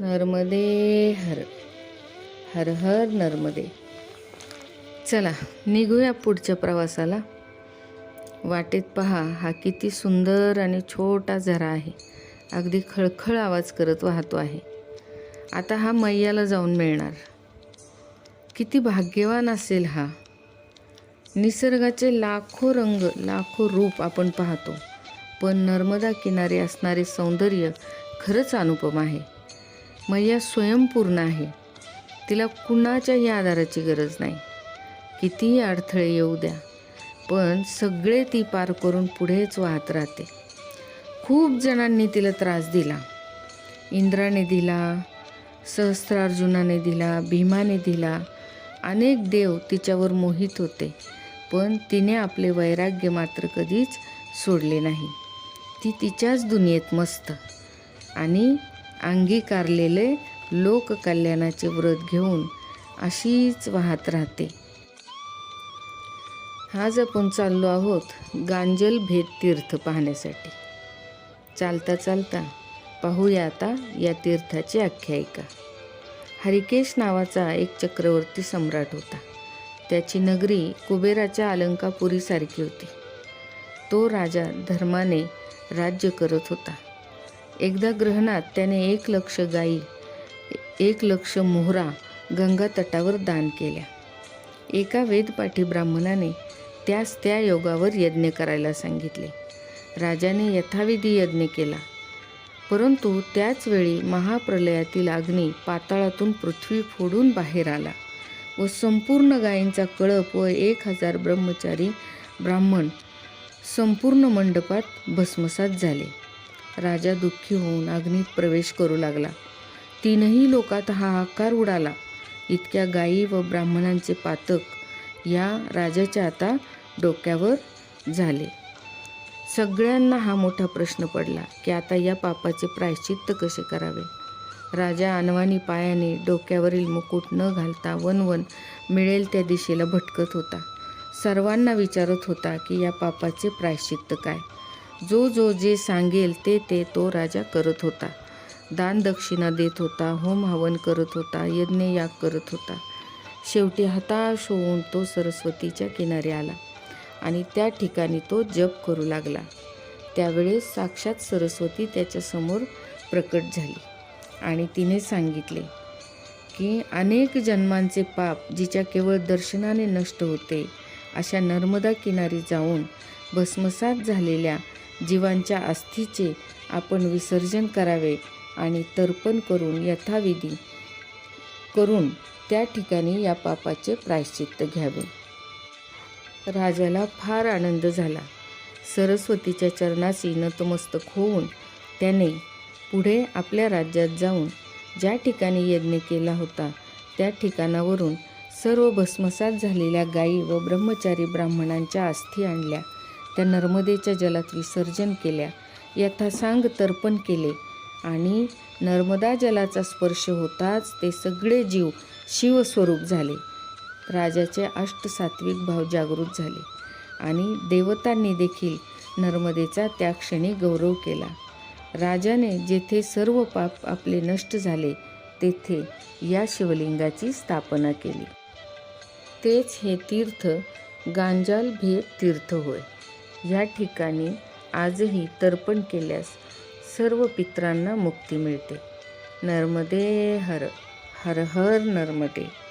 नर्मदे हर हर हर नर्मदे. चला निघूया पुढच्या प्रवासाला. वाटेत पहा हा किती सुंदर आणि छोटा झरा आहे. अगदी खळखळ आवाज करत वाहतो आहे. आता हा मैयाला जाऊन मिळणार. किती भाग्यवान असेल हा. निसर्गाचे लाखो रंग लाखो रूप आपण पाहतो. पण नर्मदा किनारी असणारे सौंदर्य खरंच अनुपम आहे. मैया स्वयंपूर्ण आहे. तिला कुणाच्याही आधाराची गरज नाही. कितीही अडथळे येऊ द्या पण सगळे ती पार करून पुढेच वाहत राहते. खूप जणांनी तिला त्रास दिला. इंद्राने दिला सहस्त्रार्जुनाने दिला भीमाने दिला. अनेक देव तिच्यावर मोहित होते पण तिने आपले वैराग्य मात्र कधीच सोडले नाही. ती तिच्याच दुनियेत मस्त आणि अंगीकारलेले लोककल्याणाचे व्रत घेऊन अशीच वाहत राहते. आज आपण चाललो आहोत गांजल भेद तीर्थ पाहण्यासाठी. चालता चालता पाहूया आता या तीर्थाची आख्यायिका. हरिकेश नावाचा एक चक्रवर्ती सम्राट होता. त्याची नगरी कुबेराच्या अलंकापुरीसारखी होती. तो राजा धर्माने राज्य करत होता. एकदा ग्रहणात त्याने एक लक्ष गायी एक लक्ष मोहरा गंगा तटावर दान केल्या. एका वेदपाठी ब्राह्मणाने त्यास त्या योगावर यज्ञ करायला सांगितले. राजाने यथाविधी यज्ञ केला. परंतु त्याच वेळी महाप्रलयातील अग्नी पाताळातून पृथ्वी फोडून बाहेर आला व संपूर्ण गायींचा कळप व एक हजार ब्रह्मचारी ब्राह्मण संपूर्ण मंडपात भस्मसात झाले. राजा दुःखी होऊन अग्नीत प्रवेश करू लागला. तीनही लोकात हाहाकार उडाला. इतक्या गायी व ब्राह्मणांचे पातक या राजाच्या आता डोक्यावर झाले. सगळ्यांना हा मोठा प्रश्न पडला की आता या पापाचे प्रायश्चित्त कसे करावे? राजा अनवानी पायाने डोक्यावरील मुकुट न घालता वनवन मिळेल त्या दिशेला भटकत होता. सर्वांना विचारत होता की या पापाचे प्रायश्चित्त काय? जो जो जे सांगेल ते ते तो राजा करत होता. दान दक्षिणा देत होता होम हवन करत होता यज्ञयाग करत होता. शेवटी हताश होऊन तो सरस्वतीच्या किनारी आला आणि त्या ठिकाणी तो जप करू लागला. त्यावेळेस साक्षात सरस्वती त्याच्यासमोर प्रकट झाली आणि तिने सांगितले की अनेक जन्मांचे पाप जिच्या केवळ दर्शनाने नष्ट होते अशा नर्मदा किनारी जाऊन भस्मसात झालेल्या जीवांच्या अस्थीचे आपण विसर्जन करावे आणि तर्पण करून यथाविधी करून त्या ठिकाणी या पापाचे प्रायश्चित्त घ्यावे. राजाला फार आनंद झाला. सरस्वतीच्या चरणाशी नतमस्तक होऊन त्याने पुढे आपल्या राज्यात जाऊन ज्या ठिकाणी यज्ञ केला होता त्या ठिकाणावरून सर्व भस्मसात झालेल्या गायी व ब्रह्मचारी ब्राह्मणांच्या अस्थी आणल्या. त्या नर्मदेच्या जलात विसर्जन केल्या. यथासांग तर्पण केले. आणि नर्मदा जलाचा स्पर्श होताच ते सगळे जीव शिवस्वरूप झाले. राजाचे अष्टसात्विक भाव जागृत झाले. आणि देवतांनी देखील नर्मदेचा त्या क्षणी गौरव केला. राजाने जेथे सर्व पाप आपले नष्ट झाले तेथे या शिवलिंगाची स्थापना केली. तेच हे तीर्थ गांजाल भेद तीर्थ होय. या ठिकाणी आजही तर्पण केल्यास सर्व पित्रांना मुक्ती मिळते. नर्मदे हर हर हर नर्मदे.